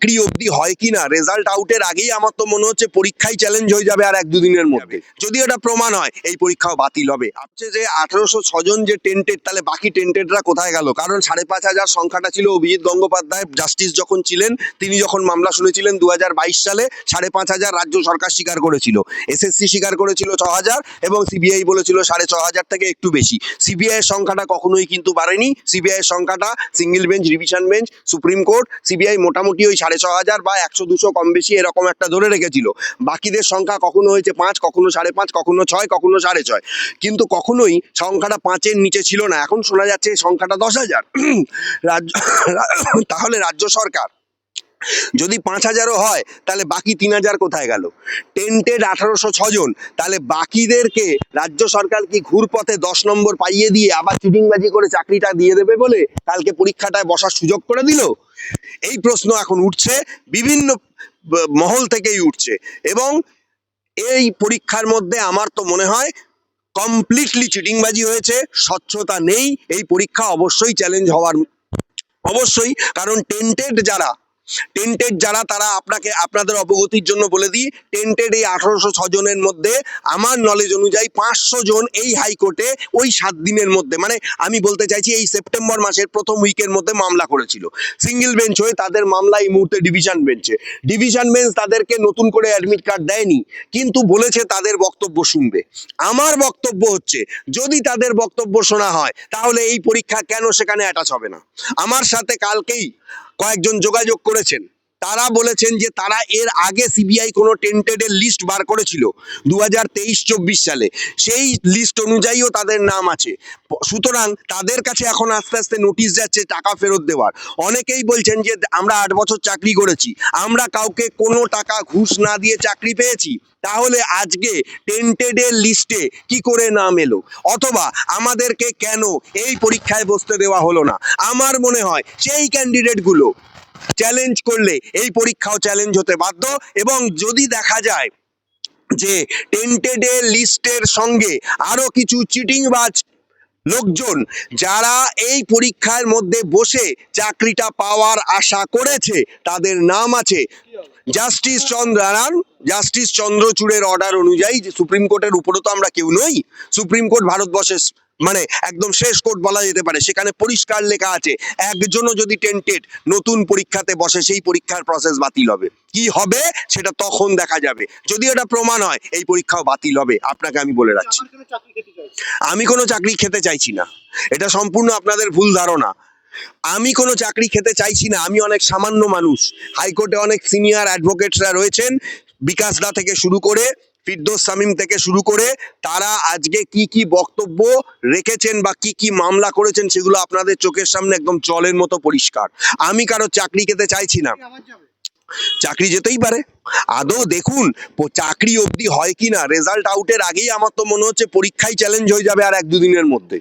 চাকরি অবধি হয় কি না রেজাল্ট আউটের আগেই আমার তো মনে হচ্ছে পরীক্ষাই চ্যালেঞ্জ হয়ে যাবে আর এক দুদিনের মধ্যে। যদি ওটা প্রমাণ হয়, এই পরীক্ষাও বাতিল হবে। ভাবছে যে আঠারোশো ছজন যে টেন্টেড তাহলে বাকি টেন্টেডরা কোথায় গেল? কারণ সাড়ে পাঁচ হাজার সংখ্যাটা ছিল অভিজিৎ গঙ্গোপাধ্যায় জাস্টিস যখন ছিলেন, তিনি যখন মামলা শুনেছিলেন দু হাজার বাইশ সালে, সাড়ে পাঁচ হাজার রাজ্য সরকার স্বীকার করেছিল। এসএসসি স্বীকার করেছিল ছ হাজার এবং সিবিআই বলেছিল সাড়ে ছ হাজার থেকে একটু বেশি। সিবিআই এর সংখ্যাটা কখনোই কিন্তু বাড়েনি। সিবিআই এর সংখ্যাটা single bench revision bench supreme court CBI মোটামুটি ওই সাড়ে ছ হাজার বা একশো দুশো কম বেশি এরকম একটা ধরে রেখেছিল। বাকিদের সংখ্যা কখনো হয়েছে পাঁচ, কখনো সাড়ে পাঁচ, কখনো ছয়, কখনো সাড়ে ছয়। কিন্তু কখনোই সংখ্যাটা পাঁচের নিচে ছিল না। এখন শোনা যাচ্ছে সংখ্যাটা দশ হাজার। রাজ্য তাহলে রাজ্য সরকার যদি পাঁচ হাজারও হয়, তাহলে বাকি তিন হাজার কোথায় গেল? টেন্টেড আঠারোশো ছজন তাহলে বাকিদেরকে রাজ্য সরকার কি ঘুরপথে দশ নম্বর পাইয়ে দিয়ে আবার চিটিংবাজি করে চাকরিটা দিয়ে দেবে বলে কালকে পরীক্ষাটায় বসার সুযোগ করে দিল? এই প্রশ্ন এখন উঠছে, বিভিন্ন মহল থেকেই উঠছে এবং এই পরীক্ষার মধ্যে আমার তো মনে হয় কমপ্লিটলি চিটিংবাজি হয়েছে, স্বচ্ছতা নেই, এই পরীক্ষা অবশ্যই চ্যালেঞ্জ হওয়ার, অবশ্যই, কারণ টেন্টেড যারা টেন্টেড যারা, তারা আপনাকে, আপনাদের অবগতির জন্য বলে দিই টেন্টেড এই আঠারোশো জনের মধ্যে আমার নলেজ অনুযায়ী পাঁচশো জন এই হাইকোর্টে ওই সাত দিনের মধ্যে মানে আমি বলতে চাইছি এই সেপ্টেম্বর মাসের প্রথম উইকের মধ্যে মামলা করেছিল। সিঙ্গেল বেঞ্চ হয়ে তাদের মামলা এই মুহূর্তে ডিভিশন বেঞ্চে ডিভিশন বেঞ্চ তাদেরকে নতুন করে অ্যাডমিট কার্ড দেয়নি, কিন্তু বলেছে তাদের বক্তব্য শুনবে। আমার বক্তব্য হচ্ছে, যদি তাদের বক্তব্য শোনা হয়, তাহলে এই পরীক্ষা কেন সেখানে অ্যাটাচ হবে না? আমার সাথে কালকেই কয়েকজন যোগাযোগ করেছেন তারা বলেছেন যে তারা এর আগে সিবিআই কোনো টেন্টেডের লিস্ট বার করেছিল দু হাজার তেইশ চব্বিশ সালে। সেই লিস্ট অনুযায়ীও তাদের নাম আছে। সুতরাং তাদের কাছে এখন আস্তে আস্তে নোটিশ যাচ্ছে টাকা ফেরত দেওয়ার। অনেকেই বলছেন যে আমরা আট বছর চাকরি করেছি, আমরা কাউকে কোনো টাকা ঘুষ না দিয়ে চাকরি পেয়েছি, তাহলে আজকে টেন্টেডের লিস্টে কি করে নাম এলো? অথবা আমাদেরকে কেন এই পরীক্ষায় বসতে দেওয়া হলো না? আমার মনে হয় সেই ক্যান্ডিডেটগুলো চ্যালেঞ্জ করলে, এই পরীক্ষাও চ্যালেঞ্জ হতে বাধ্য। এবং যদি দেখা যায় যে টেন্টেডের লিস্টের সঙ্গে আরও কিছু চিটিংবাজ লোকজন যারা এই পরীক্ষার মধ্যে বসে চাকরিটা পাওয়ার আশা করেছে, তাদের নাম আছে জাস্টিস চন্দ্রারায়ণ জাস্টিস চন্দ্রচূড়ের অর্ডার অনুযায়ী সুপ্রিম কোর্টের উপরে তো আমরা কেউ নই সুপ্রিম কোর্ট ভারতবর্ষের মানে একদম শেষ কোর্ট বলা যেতে পারে। সেখানে পরিষ্কার লেখা আছে একজনও যদি টেন্টেড নতুন পরীক্ষাতে বসে সেই পরীক্ষার প্রসেস বাতিল হবে। কি হবে? সেটা তখন দেখা যাবে। যদি এটা প্রমাণ হয় এই পরীক্ষাও বাতিল হবে। আপনাকে আমি বলে রাখছি। আমি কোনো চাকরি খেতে চাইছি না। এটা সম্পূর্ণ আপনাদের ভুল ধারণা। আমি কোনো চাকরি খেতে চাইছি না। আমি অনেক সামান্য মানুষ। হাইকোর্টে অনেক সিনিয়র অ্যাডভোকেটসরা রয়েছেন। বিকাশ দা থেকে শুরু করে ফিরদোস সামিম থেকে শুরু করে তারা আজকে কি কি বক্তব্য রেখেছেন বা কি কি মামলা করেছেন সেগুলো আপনাদের চোখের সামনে একদম জলের মতো পরিষ্কার। আমি কারও চাকরি খেতে চাইছি না। চাকরি যেতেই পারে। আদৌ দেখুন চাকরি অবধি হয় কি না রেজাল্ট আউটের আগেই আমার তো মনে হচ্ছে পরীক্ষাই চ্যালেঞ্জ হয়ে যাবে আর এক দুদিনের মধ্যে।